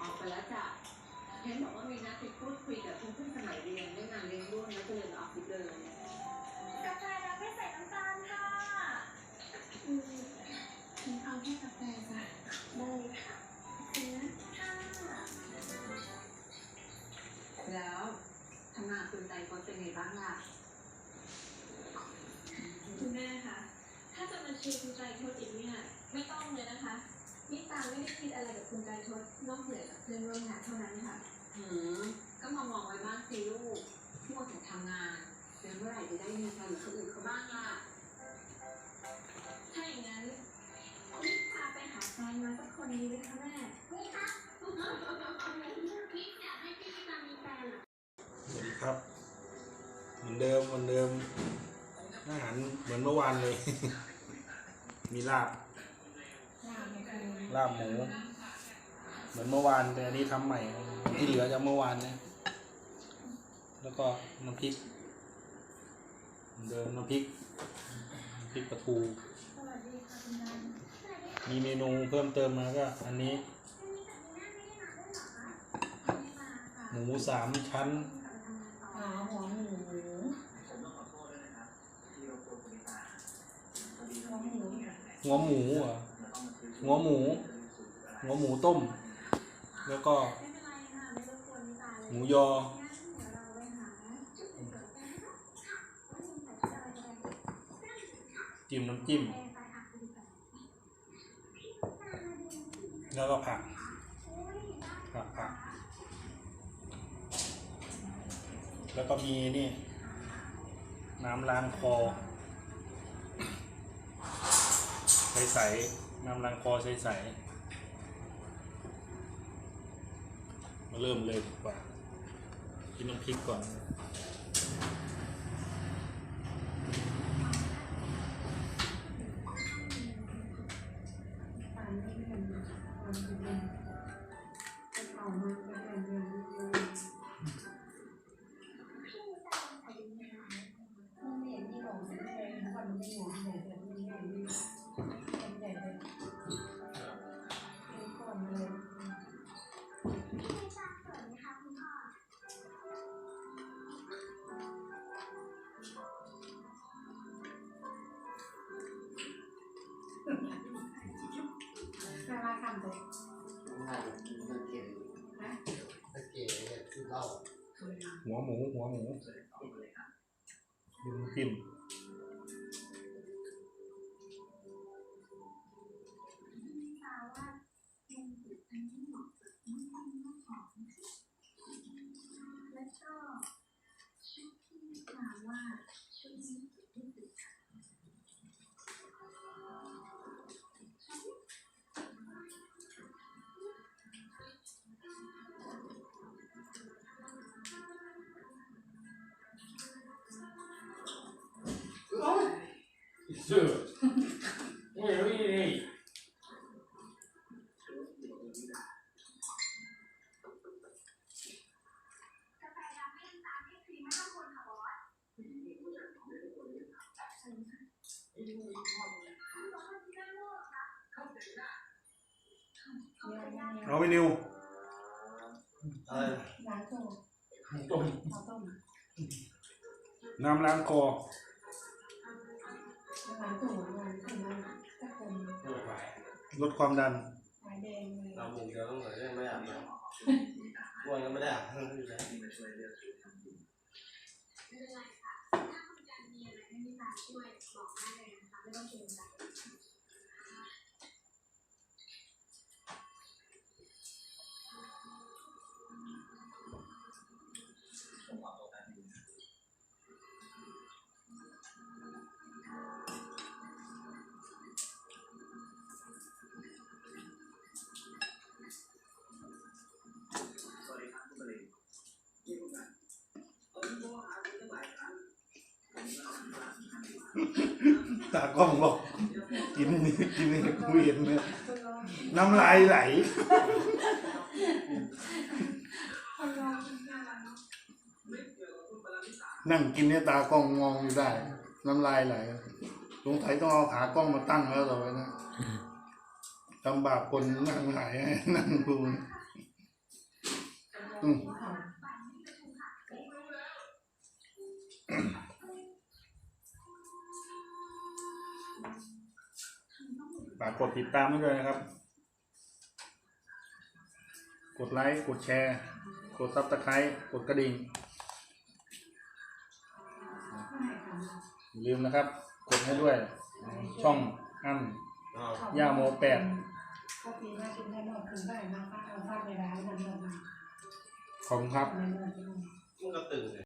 ออกไปแล้วจ้ะเห็นบอกว่ามีนัดไปพูดคุยกับเพื่อนๆสมัยเรียนเรื่องงานเลี้ยงรุ่นแล้วก็เลยออฟฟิศเลยกาแฟรับไม่ใส่น้ำตาลค่ะอืมฉันเอาแค่กาแฟจ้ะได้ค่ะซื้อค่ะแล้วทำงานคุณใจก็เป็นไงบ้างล่ะคุณแม่คะถ้าจะมาเชียร์คุณใจโทษอีกเนี่ยไม่ต้องเลยนะคะนี่ตา ไม่ได้คิดอะไรกับคุณใจโทษนอกเหนือจากเพื่อนร่วมงานเท่านั้นค่ะ หืมก็มามองไว้บ้างสิลูกที่มัวแต่ทำงานเดี๋ยวเมื่อไหร่จะได้มีแฟนเหมือนคนอื่นเขาบ้างล่ะ ถ้าอย่างนั้นรีบพาไปหาแฟนมาสักคนนี้เลยค่ะแม่นี่ค่ะพี่อยากให้พี่มามีแฟนเหรอสวัสดีครับ เหมือนเดิมเหมือนเดิมอาหารเหมือนเมื่อวานเลย มีลาบ ลาบหมู เหมือนเมื่อวานแต่อันนี้ทำใหม่ ที่เหลือจากเมื่อวานเนี่ยแล้วก็น้ำพริกเหมือนเดิมน้ำพริกน้ำพริกปลาทูสวัสดีค่ะคุณนันมีเมนูเพิ่มเติมมาก็ อันนี้ หมูสามชั้นอ๋อหัวหมูหัวหมูหัว หัวหมู หัวหมูต้ม แล้วก็หมูยอ จิ้มน้ำจิ้ม แล้วก็ผัก ผักผัก แล้วก็มีนี่ น้ำล้างคอใส่ นำลังคอใสๆมาเริ่มเลยดีกว่ากินน้ำพริกก่อนารักคำเลยน่าจะกินตะเกียบตะเกียบเนี่ยคือเหล้าหัวหมู หัวหมูดูน้ำจิ้มพี่นิตาว่าเป็นจุดอันนี้เหมาะกับน้ำจิ้มน้ำหอมแล้วก็ชุดที่นิตาว่าชุดนี้ โลกคะเข้าใจได้เอาไปนิวอะไรร้านโตต้มข้าวต้มน้ำล้างคอ ลดความดันขายแดงเลยเราหมูเดียวต้องเหลือไม่อาบน้ำวันก็ไม่ได้อาบน้ำอยู่แล้วไม่เป็นไรค่ะถ้าคุณการมีอะไรให้นิตาช่วยบอกได้เลยนะคะไม่ต้องเกรงใจ ตากล้องบอกกินนี่กินนี่กูเห็นเนี่ยน้ำลายไหลนั่งกินเนี่ยตากล้องมองอยู่ได้ น้ำลายไหลสงสัยต้องเอาขากล้องมาตั้งแล้วต่อไปนะทำบาปคนนั่งไหลให้นั่งดูอืม ฝากกดติดตามไว้ด้วยนะครับ กดไลค์ กดแชร์ กดซับสไครต์กดกระดิ่ง อย่าลืมนะครับ กดให้ด้วย ช่องอันย่าโมแปดขอบคุณครับ มันก็ตึงเลย